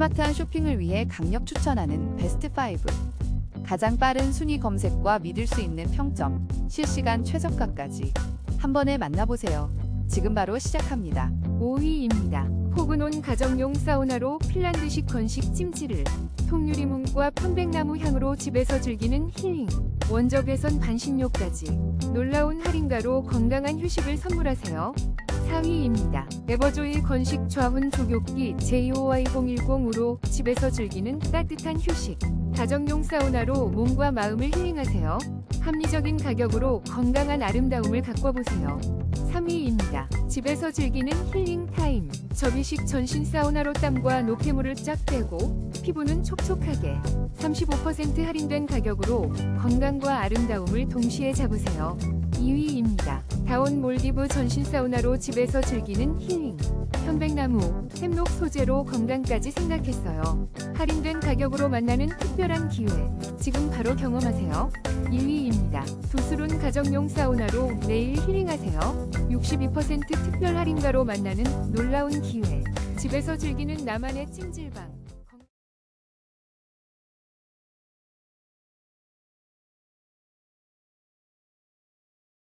스마트한 쇼핑을 위해 강력 추천하는 베스트 5. 가장 빠른 순위 검색과 믿을 수 있는 평점, 실시간 최저가까지 한 번에 만나보세요. 지금 바로 시작합니다. 5위입니다. 포근온 가정용 사우나로 핀란드식 건식 찜질을 통유리문과 편백나무 향으로 집에서 즐기는 힐링 원적외선 반신욕까지 놀라운 할인가로 건강한 휴식을 선물하세요. 4위입니다. 에버조일 건식 좌훈 조교기 JOY010으로 집에서 즐기는 따뜻한 휴식 가정용 사우나로 몸과 마음을 힐링하세요. 합리적인 가격으로 건강한 아름다움을 가꿔보세요. 3위입니다. 집에서 즐기는 힐링 타임. 접이식 전신 사우나로 땀과 노폐물을 쫙 빼고 피부는 촉촉하게 35% 할인된 가격으로 건강과 아름다움을 동시에 잡으세요. 2위입니다. 다온 몰디브 전신 사우나로 집에서 즐기는 힐링. 편백나무, 햄록 소재로 건강까지 생각했어요. 할인된 가격으로 만나는 특별한 기회. 지금 바로 경험하세요. 1위입니다. 도수룬 가정용 사우나로 매일 힐링하세요. 62% 특별 할인가로 만나는 놀라운 기회. 집에서 즐기는 나만의 찜질방.